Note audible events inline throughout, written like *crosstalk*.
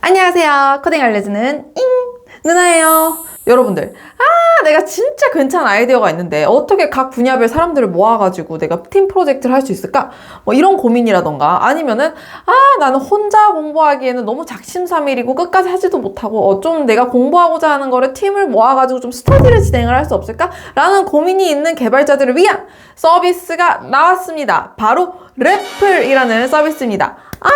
안녕하세요. 코딩 알려주는 잉 누나예요. 여러분들, 아, 내가 진짜 괜찮은 아이디어가 있는데 어떻게 각 분야별 사람들을 모아가지고 내가 팀 프로젝트를 할 수 있을까? 뭐 이런 고민이라던가 아니면은 아, 나는 혼자 공부하기에는 너무 작심삼일이고 끝까지 하지도 못하고 어, 좀 내가 공부하고자 하는 거를 팀을 모아가지고 좀 스터디를 진행을 할 수 없을까? 라는 고민이 있는 개발자들을 위한 서비스가 나왔습니다. 바로 래플이라는 서비스입니다. 아,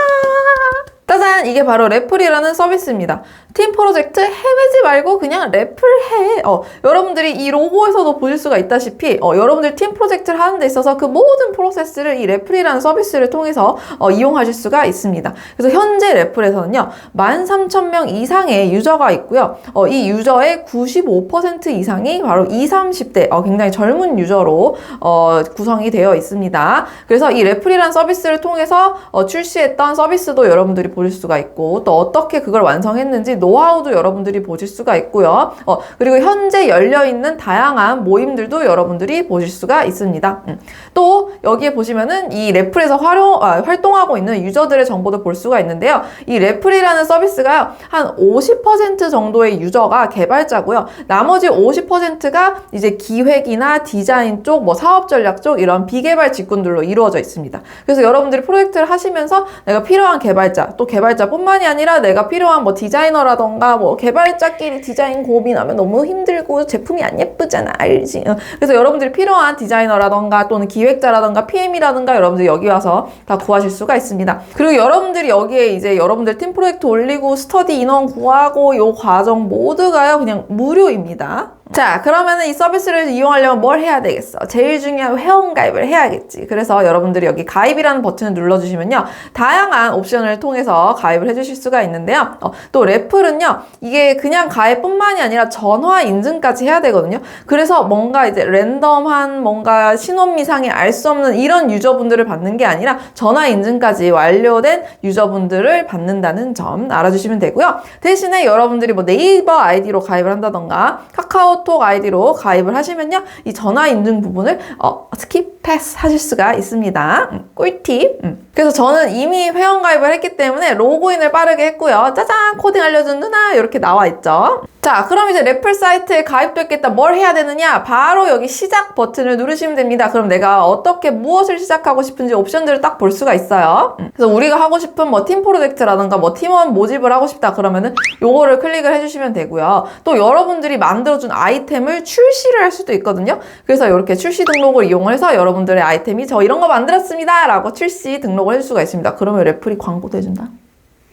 짜잔! 이게 바로 래플이라는 서비스입니다. 팀 프로젝트 헤매지 말고 그냥 래플 해. 어, 여러분들이 이 로고에서도 보실 수가 있다시피, 어, 여러분들 팀 프로젝트를 하는 데 있어서 그 모든 프로세스를 이 래플이라는 서비스를 통해서 어, 이용하실 수가 있습니다. 그래서 현재 래플에서는요, 13,000명 이상의 유저가 있고요. 어, 이 유저의 95% 이상이 바로 20, 30대, 어, 굉장히 젊은 유저로 어, 구성이 되어 있습니다. 그래서 이 래플이라는 서비스를 통해서 어, 출시했던 서비스도 여러분들이 보실 수가 있고, 또 어떻게 그걸 완성했는지 노하우도 여러분들이 보실 수가 있고요. 어, 그리고 현재 열려있는 다양한 모임들도 여러분들이 보실 수가 있습니다. 음. 또 여기에 보시면은 이 래플에서 활용, 아, 활동하고 있는 유저들의 정보도 볼 수가 있는데요. 이 래플이라는 서비스가요. 한50% 정도의 유저가 개발자고요. 나머지 50%가 이제 기획이나 디자인 쪽, 뭐 사업 전략 쪽 이런 비개발 직군들로 이루어져 있습니다. 그래서 여러분들이 프로젝트를 하시면서 내가 필요한 개발자, 또 개발자뿐만이 아니라 내가 필요한 뭐 디자이너라 디자이너라던가 뭐 개발자끼리 디자인 고민하면 너무 힘들고 제품이 안 예쁘잖아 알지? 어. 그래서 여러분들이 필요한 디자이너라던가 또는 기획자라던가 PM이라던가 여러분들 여기 와서 다 구하실 수가 있습니다. 그리고 여러분들이 여기에 이제 여러분들 팀 프로젝트 올리고 스터디 인원 구하고 요 과정 모두가요 그냥 무료입니다 자, 그러면은 이 서비스를 이용하려면 뭘 해야 되겠어? 제일 중요한 회원가입을 해야겠지. 그래서 여러분들이 여기 가입이라는 버튼을 눌러주시면요. 다양한 옵션을 통해서 가입을 해주실 수가 있는데요. 어, 또 래플은요. 이게 그냥 가입뿐만이 아니라 전화 인증까지 해야 되거든요. 그래서 뭔가 이제 랜덤한 뭔가 신원미상이 알 수 없는 이런 유저분들을 받는 게 아니라 전화 인증까지 완료된 유저분들을 받는다는 점 알아주시면 되고요. 대신에 여러분들이 뭐 네이버 아이디로 가입을 한다던가 카카오 카카오톡 아이디로 가입을 하시면요. 이 전화 인증 부분을 어, 스킵 패스 하실 수가 있습니다. 음, 꿀팁. 음. 그래서 저는 이미 회원 가입을 했기 때문에 로그인을 빠르게 했고요. 짜잔! 코딩 알려준 누나! 이렇게 나와 있죠. 자, 그럼 이제 래플 사이트에 가입됐겠다. 뭘 해야 되느냐? 바로 여기 시작 버튼을 누르시면 됩니다. 그럼 내가 어떻게 무엇을 시작하고 싶은지 옵션들을 딱 볼 수가 있어요. 음. 그래서 우리가 하고 싶은 뭐 팀 프로젝트라든가 뭐 팀원 모집을 하고 싶다 그러면은 요거를 클릭을 해주시면 되고요. 또 여러분들이 만들어준 템을 출시를 할 수도 있거든요. 그래서 이렇게 출시 등록을 이용해서 여러분들의 아이템이 저 이런 거 만들었습니다. 라고 출시 등록을 해줄 수가 있습니다. 그러면 래플이 광고도 해준다.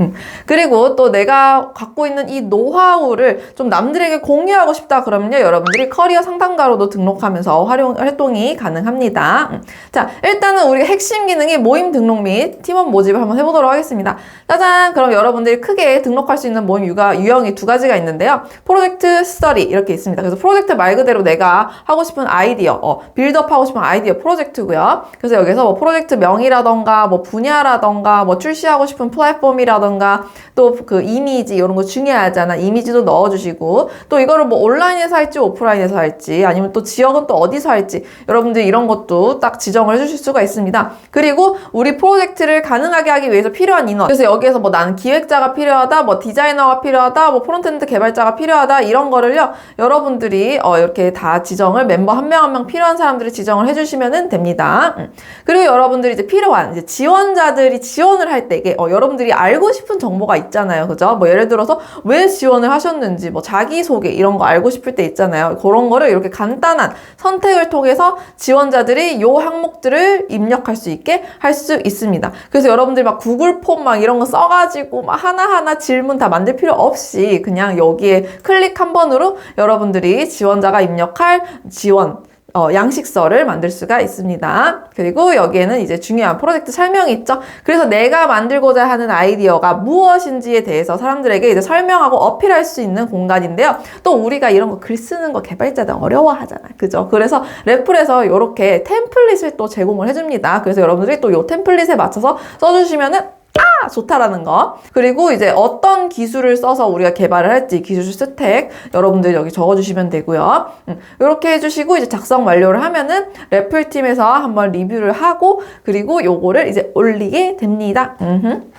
음. 그리고 또 내가 갖고 있는 이 노하우를 좀 남들에게 공유하고 싶다 그러면요 여러분들이 커리어 상담가로도 등록하면서 활용 활동이 가능합니다. 음. 자 일단은 우리 핵심 기능이 모임 등록 및 팀원 모집을 한번 해보도록 하겠습니다. 짜잔 그럼 여러분들이 크게 등록할 수 있는 모임 유가, 유형이 두 가지가 있는데요. 프로젝트 스터디 이렇게 있습니다. 그래서 프로젝트 말 그대로 내가 하고 싶은 아이디어 어, 빌드업 하고 싶은 아이디어 프로젝트고요. 그래서 여기서 뭐 프로젝트 명이라던가 뭐 분야라던가 뭐 출시하고 싶은 플랫폼이라던가 한다던가 또 그 이미지 이런 거 중요하잖아. 이미지도 넣어주시고 또 이거를 뭐 온라인에서 할지 오프라인에서 할지 아니면 또 지역은 또 어디서 할지 여러분들 이런 것도 딱 지정을 해주실 수가 있습니다. 그리고 우리 프로젝트를 가능하게 하기 위해서 필요한 인원. 그래서 여기에서 뭐 나는 기획자가 필요하다, 뭐 디자이너가 필요하다, 뭐 프론트엔드 개발자가 필요하다 이런 거를요 여러분들이 어 이렇게 다 지정을 멤버 한 명 한명 필요한 사람들을 지정을 해주시면 됩니다. 음. 그리고 여러분들이 이제 필요한 이제 지원자들이 지원을 할 때 이게 어 여러분들이 알고 싶은 정보가 있잖아요. 그죠? 뭐 예를 들어서 왜 지원을 하셨는지, 뭐 자기소개 이런 거 알고 싶을 때 있잖아요. 그런 거를 이렇게 간단한 선택을 통해서 지원자들이 요 항목들을 입력할 수 있게 할 수 있습니다. 그래서 여러분들이 막 구글 폼 막 이런 거 써가지고 막 하나하나 질문 다 만들 필요 없이 그냥 여기에 클릭 한 번으로 여러분들이 지원자가 입력할 지원 어, 양식서를 만들 수가 있습니다. 그리고 여기에는 이제 중요한 프로젝트 설명이 있죠. 그래서 내가 만들고자 하는 아이디어가 무엇인지에 대해서 사람들에게 이제 설명하고 어필할 수 있는 공간인데요. 또 우리가 이런 거 글 쓰는 거 개발자들 어려워하잖아. 그죠? 그래서 래플에서 이렇게 템플릿을 또 제공을 해줍니다. 그래서 여러분들이 또 이 템플릿에 맞춰서 써주시면은 아! 좋다라는 거. 그리고 이제 어떤 기술을 써서 우리가 개발을 할지 기술 스택 여러분들 여기 적어주시면 되고요. 음, 이렇게 해주시고 이제 작성 완료를 하면은 래플팀에서 한번 리뷰를 하고 그리고 요거를 이제 올리게 됩니다. 음흠.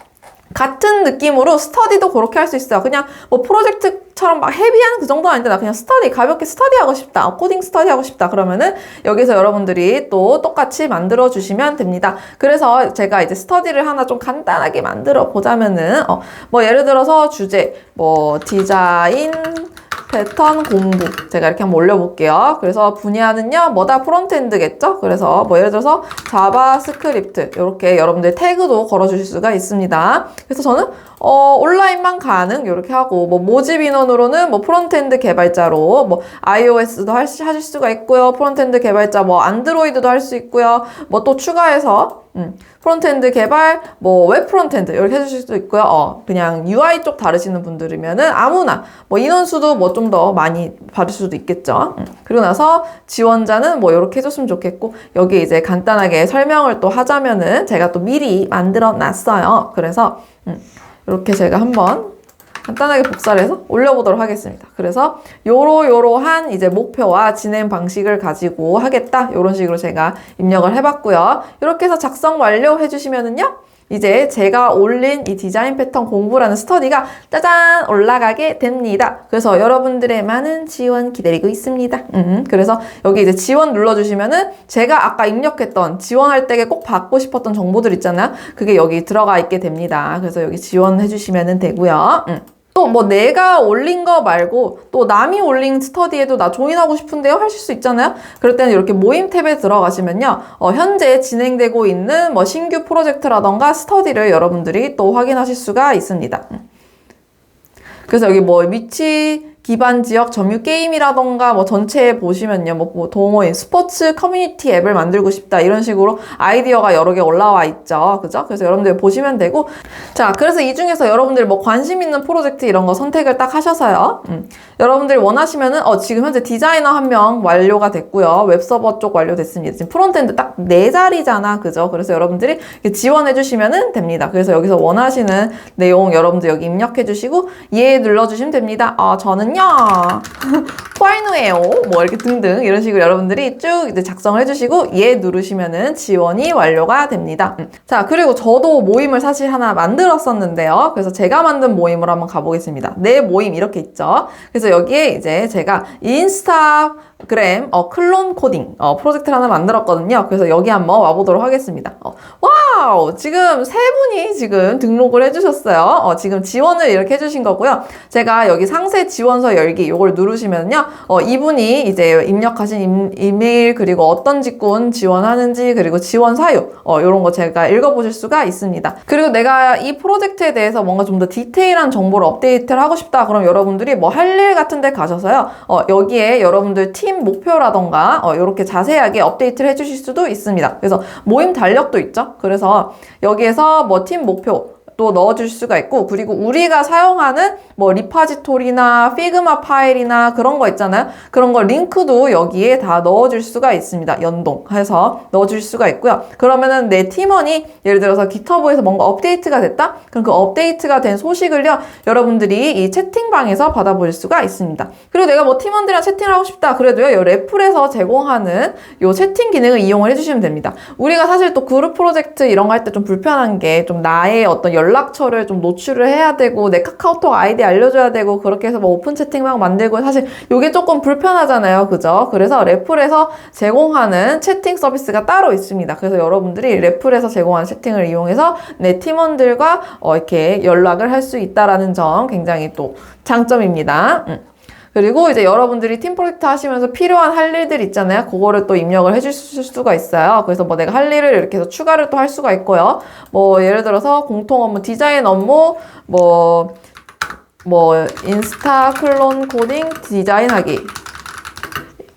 같은 느낌으로 스터디도 그렇게 할 수 있어요. 그냥 뭐 프로젝트처럼 막 헤비한 그 정도 아닌데 나 그냥 스터디 가볍게 스터디 하고 싶다. 어, 코딩 스터디 하고 싶다. 그러면은 여기서 여러분들이 또 똑같이 만들어 주시면 됩니다. 그래서 제가 이제 스터디를 하나 좀 간단하게 만들어 보자면은 어, 뭐 예를 들어서 주제 뭐 디자인 패턴 공부 제가 이렇게 한번 올려볼게요. 그래서 분야는요 뭐다 프론트엔드겠죠? 그래서 뭐 예를 들어서 자바스크립트 이렇게 여러분들 태그도 걸어주실 수가 있습니다. 그래서 저는 어, 온라인만 가능 이렇게 하고 뭐 모집 인원으로는 뭐 프론트엔드 개발자로 뭐 iOS도 할, 수- 하실 수가 있고요. 프론트엔드 개발자 뭐 안드로이드도 할 수 있고요. 뭐 또 추가해서 음, 프론트엔드 개발, 뭐 웹 프론트엔드 이렇게 해주실 수도 있고요. 어, 그냥 UI 쪽 다루시는 분들이면은 아무나 뭐 인원수도 뭐 좀 더 많이 받을 수도 있겠죠. 음, 그리고 나서 지원자는 뭐 이렇게 해줬으면 좋겠고 여기 이제 간단하게 설명을 또 하자면은 제가 또 미리 만들어 놨어요. 그래서 음, 이렇게 제가 한번 간단하게 복사를 해서 올려보도록 하겠습니다. 그래서 요로요로한 이제 목표와 진행 방식을 가지고 하겠다. 이런 식으로 제가 입력을 해봤고요. 이렇게 해서 작성 완료 해 주시면은요. 이제 제가 올린 이 디자인 패턴 공부라는 스터디가 짜잔 올라가게 됩니다. 그래서 여러분들의 많은 지원 기다리고 있습니다. 음, 그래서 여기 이제 지원 눌러주시면은 제가 아까 입력했던 지원할 때꼭 받고 싶었던 정보들 있잖아요. 그게 여기 들어가 있게 됩니다. 그래서 여기 지원해 주시면 되고요. 음. 또 뭐 내가 올린 거 말고 또 남이 올린 스터디에도 나 조인하고 싶은데요 하실 수 있잖아요. 그럴 때는 이렇게 모임 탭에 들어가시면요. 어, 현재 진행되고 있는 뭐 신규 프로젝트라던가 스터디를 여러분들이 또 확인하실 수가 있습니다. 음. 그래서 여기 뭐 위치 기반 지역 점유 게임이라던가 뭐 전체에 보시면요. 뭐, 뭐 동호인 스포츠 커뮤니티 앱을 만들고 싶다 이런 식으로 아이디어가 여러 개 올라와 있죠. 그죠? 그래서 여러분들 보시면 되고 자, 그래서 이 중에서 여러분들 뭐 관심 있는 프로젝트 이런 거 선택을 딱 하셔서요. 음. 여러분들이 원하시면은 어 지금 현재 디자이너 한 명 완료가 됐고요. 웹서버 쪽 완료됐습니다. 지금 프론트엔드 딱 네 자리잖아. 그죠? 그래서 여러분들이 이렇게 지원해 주시면은 됩니다. 그래서 여기서 원하시는 내용 여러분들 여기 입력해 주시고 예 눌러 주시면 됩니다. 아, 저는 요. 포아이누예요. *laughs* 뭐 이렇게 등등 이런 식으로 여러분들이 쭉 이제 작성을 해 주시고 예 누르시면은 지원이 완료가 됩니다. 음. 자, 그리고 저도 모임을 사실 하나 만들었었는데요. 그래서 제가 만든 모임으로 한번 가보겠습니다. 내 모임 이렇게 있죠. 그래서 여기에 이제 제가 인스타 그램 어, 클론 코딩 어, 프로젝트를 하나 만들었거든요. 그래서 여기 한번 와보도록 하겠습니다. 어, 와우! 지금 세 분이 지금 등록을 해주셨어요. 어, 지금 지원을 이렇게 해주신 거고요. 제가 여기 상세 지원서 열기 요걸 누르시면요. 어, 이분이 이제 입력하신 임, 이메일 그리고 어떤 직군 지원하는지 그리고 지원 사유 어, 요런 거 제가 읽어보실 수가 있습니다. 그리고 내가 이 프로젝트에 대해서 뭔가 좀 더 디테일한 정보를 업데이트를 하고 싶다. 그럼 여러분들이 뭐 할 일 같은 데 가셔서요. 어, 여기에 여러분들 팀 목표라던가 어, 이렇게 자세하게 업데이트를 해주실 수도 있습니다. 그래서 모임 달력도 있죠. 그래서 여기에서 뭐 팀 목표 또 넣어줄 수가 있고 그리고 우리가 사용하는 뭐 리파지토리나 피그마 파일이나 그런 거 있잖아요. 그런 거 링크도 여기에 다 넣어줄 수가 있습니다. 연동해서 넣어줄 수가 있고요. 그러면은 내 팀원이 예를 들어서 깃허브에서 뭔가 업데이트가 됐다? 그럼 그 업데이트가 된 소식을요 여러분들이 이 채팅방에서 받아볼 수가 있습니다. 그리고 내가 뭐 팀원들이랑 채팅을 하고 싶다 그래도요 이 래플에서 제공하는 요 채팅 기능을 이용을 해주시면 됩니다. 우리가 사실 또 그룹 프로젝트 이런 거 할 때 좀 불편한 게 좀 나의 어떤 연락처를 좀 노출을 해야 되고 내 카카오톡 아이디 알려줘야 되고 그렇게 해서 뭐 오픈 채팅방 만들고 사실 이게 조금 불편하잖아요. 그죠? 그래서 래플에서 제공하는 채팅 서비스가 따로 있습니다. 그래서 여러분들이 래플에서 제공하는 채팅을 이용해서 내 팀원들과 어, 이렇게 연락을 할 수 있다라는 점 굉장히 또 장점입니다. 음. 그리고 이제 여러분들이 팀 프로젝트 하시면서 필요한 할 일들 있잖아요. 그거를 또 입력을 해주실 수가 있어요. 그래서 뭐 내가 할 일을 이렇게 해서 추가를 또 할 수가 있고요. 뭐 예를 들어서 공통 업무, 디자인 업무, 뭐, 뭐 인스타 클론 코딩 디자인 하기.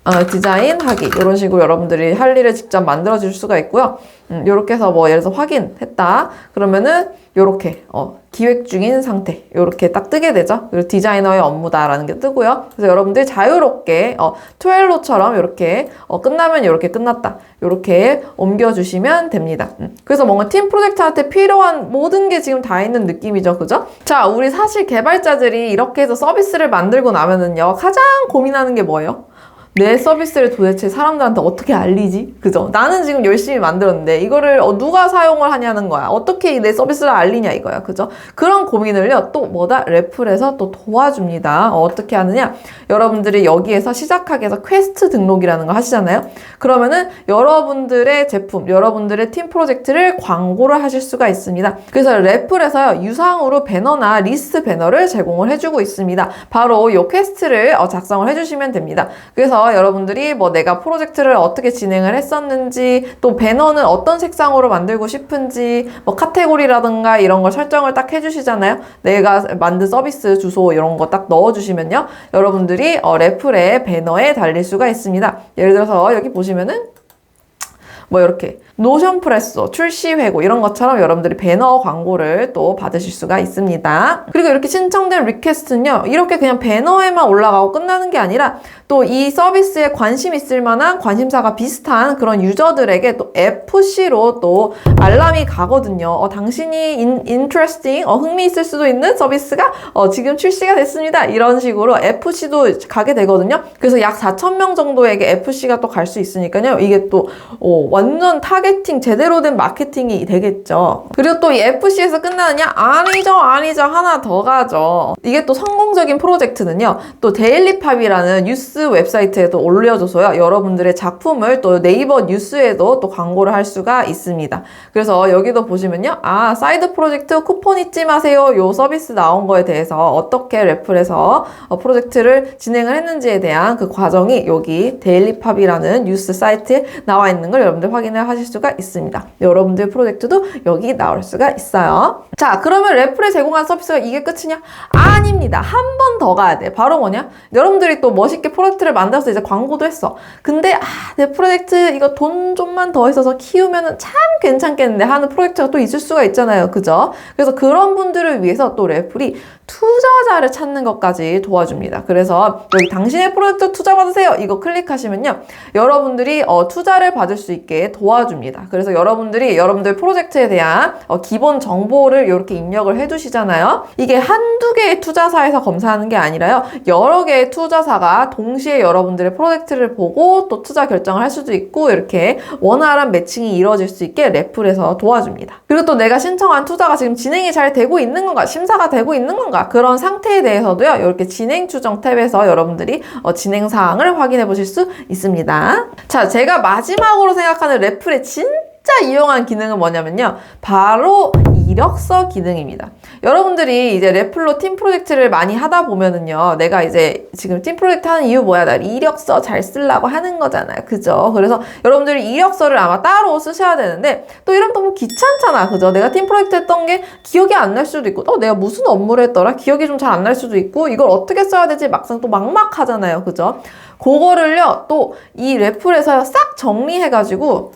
어, 디자인 하기 이런 식으로 여러분들이 할 일을 직접 만들어 줄 수가 있고요. 음, 이렇게 해서 뭐 예를 들어서 확인했다 그러면은 요렇게 어, 기획 중인 상태 요렇게 딱 뜨게 되죠. 그리고 디자이너의 업무다라는 게 뜨고요. 그래서 여러분들이 자유롭게 어, 투엘로처럼 이렇게 어, 끝나면 이렇게 끝났다 요렇게 옮겨주시면 됩니다. 음. 그래서 뭔가 팀 프로젝트한테 필요한 모든 게 지금 다 있는 느낌이죠, 그죠? 자, 우리 사실 개발자들이 이렇게 해서 서비스를 만들고 나면은요 가장 고민하는 게 뭐예요? 내 서비스를 도대체 사람들한테 어떻게 알리지? 그죠? 나는 지금 열심히 만들었는데 이거를 어, 누가 사용을 하냐는 거야. 어떻게 내 서비스를 알리냐 이거야. 그죠? 그런 고민을요. 또 뭐다? 래플에서 또 도와줍니다. 어, 어떻게 하느냐? 여러분들이 여기에서 시작하기 위해서 퀘스트 등록이라는 거 하시잖아요. 그러면은 여러분들의 제품, 여러분들의 팀 프로젝트를 광고를 하실 수가 있습니다. 그래서 래플에서요. 유상으로 배너나 리스트 배너를 제공을 해주고 있습니다. 바로 이 퀘스트를 어, 작성을 해주시면 됩니다. 그래서 여러분들이 뭐 내가 프로젝트를 어떻게 진행을 했었는지 또 배너는 어떤 색상으로 만들고 싶은지 뭐 카테고리라든가 이런 걸 설정을 딱 해주시잖아요. 내가 만든 서비스 주소 이런 거 딱 넣어주시면요. 여러분들이 어, 래플에 배너에 달릴 수가 있습니다. 예를 들어서 여기 보시면은 뭐 이렇게 노션 프레소, 출시 회고 이런 것처럼 여러분들이 배너 광고를 또 받으실 수가 있습니다. 그리고 이렇게 신청된 리퀘스트는요. 이렇게 그냥 배너에만 올라가고 끝나는 게 아니라 또 이 서비스에 관심 있을 만한 관심사가 비슷한 그런 유저들에게 또 FC로 또 알람이 가거든요. 어, 당신이 인, interesting, 어, 흥미 있을 수도 있는 서비스가 어, 지금 출시가 됐습니다. 이런 식으로 FC도 가게 되거든요. 그래서 약 4,000명 정도에게 FC가 또 갈 수 있으니까요. 이게 또 어, 완전 타겟팅 제대로 된 마케팅이 되겠죠. 그리고 또 이 FC에서 끝나느냐? 아니죠, 아니죠. 하나 더 가죠. 이게 또 성공적인 프로젝트는요. 또 데일리팝이라는 뉴스 웹사이트에도 올려줘서요. 여러분들의 작품을 또 네이버 뉴스에도 또 광고를 할 수가 있습니다. 그래서 여기도 보시면요. 아, 사이드 프로젝트 쿠폰 잊지 마세요. 요 서비스 나온 거에 대해서 어떻게 래플에서 어, 프로젝트를 진행을 했는지에 대한 그 과정이 여기 데일리팝이라는 뉴스 사이트에 나와 있는 걸 여러분들 확인을 하실 수가 있습니다. 여러분들 프로젝트도 여기 나올 수가 있어요. 자, 그러면 래플에 제공한 서비스가 이게 끝이냐? 아닙니다. 한 번 더 가야 돼. 바로 뭐냐? 여러분들이 또 멋있게 프로젝트를 만들어서 이제 광고도 했어. 근데 아, 내 프로젝트 이거 돈 좀만 더 있어서 키우면은 참 괜찮겠는데 하는 프로젝트가 또 있을 수가 있잖아요. 그죠? 그래서 그런 분들을 위해서 또 래플이 투자자를 찾는 것까지 도와줍니다. 그래서 여기 당신의 프로젝트 투자 받으세요. 이거 클릭하시면요. 여러분들이 어, 투자를 받을 수 있게 도와줍니다. 그래서 여러분들이 여러분들 프로젝트에 대한 어, 기본 정보를 이렇게 입력을 해두시잖아요. 이게 한두 개의 투자사에서 검사하는 게 아니라요. 여러 개의 투자사가 동시에 여러분들의 프로젝트를 보고 또 투자 결정을 할 수도 있고 이렇게 원활한 매칭이 이루어질 수 있게 래플에서 도와줍니다. 그리고 또 내가 신청한 투자가 지금 진행이 잘 되고 있는 건가, 심사가 되고 있는 건가 그런 상태에 대해서도요. 이렇게 진행 추정 탭에서 여러분들이 어, 진행 사항을 확인해 보실 수 있습니다. 자, 제가 마지막으로 생각하는 래플의 진 짜 이용한 기능은 뭐냐면요. 바로 이력서 기능입니다. 여러분들이 이제 래플로 팀 프로젝트를 많이 하다 보면은요. 내가 이제 지금 팀 프로젝트 하는 이유 뭐야? 나 이력서 잘 쓰려고 하는 거잖아요. 그죠? 그래서 여러분들이 이력서를 아마 따로 쓰셔야 되는데 또 이러면 너무 귀찮잖아. 그죠? 내가 팀 프로젝트 했던 게 기억이 안 날 수도 있고 어, 내가 무슨 업무를 했더라? 기억이 좀 잘 안 날 수도 있고 이걸 어떻게 써야 되지? 막상 또 막막하잖아요. 그죠? 그거를요. 또이 래플에서 싹 정리해가지고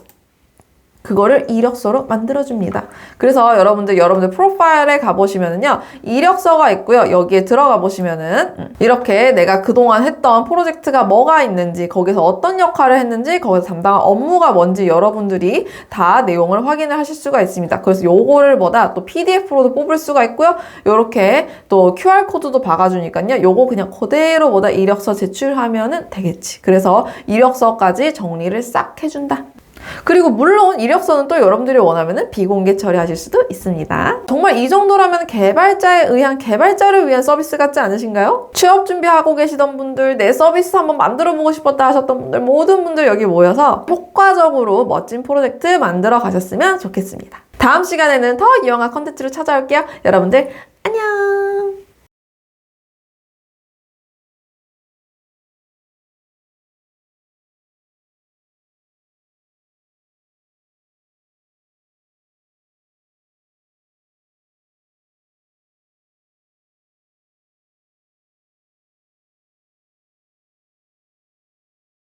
그거를 이력서로 만들어줍니다. 그래서 여러분들, 여러분들 프로파일에 가보시면은요, 이력서가 있고요. 여기에 들어가 보시면은, 음, 이렇게 내가 그동안 했던 프로젝트가 뭐가 있는지, 거기서 어떤 역할을 했는지, 거기서 담당한 업무가 뭔지 여러분들이 다 내용을 확인을 하실 수가 있습니다. 그래서 요거를 뭐다 또 PDF로도 뽑을 수가 있고요. 요렇게 또 QR코드도 박아주니까요. 요거 그냥 그대로 뭐다 이력서 제출하면은 되겠지. 그래서 이력서까지 정리를 싹 해준다. 그리고 물론 이력서는 또 여러분들이 원하면 비공개 처리하실 수도 있습니다. 정말 이 정도라면 개발자에 의한 개발자를 위한 서비스 같지 않으신가요? 취업 준비하고 계시던 분들, 내 서비스 한번 만들어 보고 싶었다 하셨던 분들, 모든 분들 여기 모여서 효과적으로 멋진 프로젝트 만들어 가셨으면 좋겠습니다. 다음 시간에는 더 유용한 컨텐츠로 찾아올게요. 여러분들!